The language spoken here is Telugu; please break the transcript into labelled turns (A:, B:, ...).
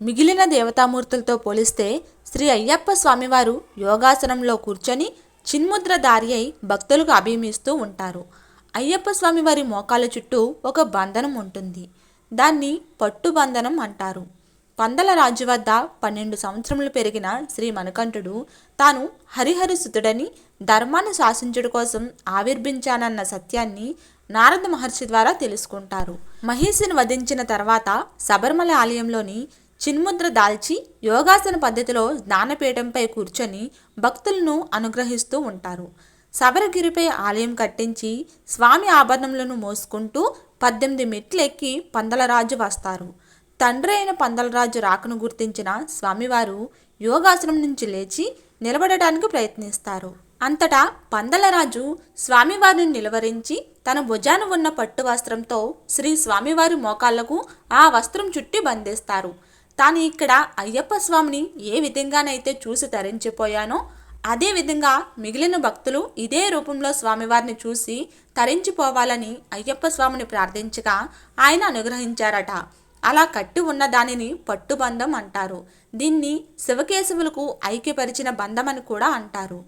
A: మిగిలిన దేవతామూర్తులతో పోలిస్తే శ్రీ అయ్యప్ప స్వామివారు యోగాసనంలో కూర్చొని చిన్ముద్రధారి అయి భక్తులకు అభిమిస్తూ ఉంటారు. అయ్యప్ప స్వామివారి మోకాల చుట్టూ ఒక బంధనం ఉంటుంది. దాన్ని పట్టు బంధనం అంటారు. పందల రాజు వద్ద పన్నెండు సంవత్సరములు పెరిగిన శ్రీ మణికంఠుడు తాను హరిహరిసుతుడని ధర్మాన్ని శాసించుడు కోసం ఆవిర్భించానన్న సత్యాన్ని నారద మహర్షి ద్వారా తెలుసుకుంటారు. మహేషిని వధించిన తర్వాత శబరిమల ఆలయంలోని చిన్ముద్ర దాల్చి యోగాసన పద్ధతిలో జ్ఞానపీఠంపై కూర్చొని భక్తులను అనుగ్రహిస్తూ ఉంటారు. శబరగిరిపై ఆలయం కట్టించి స్వామి ఆభరణములను మోసుకుంటూ పద్దెనిమిది మెట్లెక్కి పందలరాజు వస్తారు. తండ్రి అయిన పందలరాజు రాకను గుర్తించిన స్వామివారు యోగాసనం నుంచి లేచి నిలబడటానికి ప్రయత్నిస్తారు. అంతటా పందలరాజు స్వామివారిని నిలవరించి తన భుజాన ఉన్న పట్టు వస్త్రంతో శ్రీ స్వామివారి మోకాళ్ళకు ఆ వస్త్రం చుట్టి బంధిస్తారు. తాను ఇక్కడ అయ్యప్ప స్వామిని ఏ విధంగానైతే చూసి తరించిపోయానో అదే విధంగా మిగిలిన భక్తులు ఇదే రూపంలో స్వామివారిని చూసి తరించిపోవాలని అయ్యప్ప స్వామిని ప్రార్థించగా ఆయన అనుగ్రహించారట. అలా కట్టి ఉన్న దానిని పట్టుబంధం అంటారు. దీన్ని శివకేశవులకు ఐక్యపరిచిన బంధం అని కూడా అంటారు.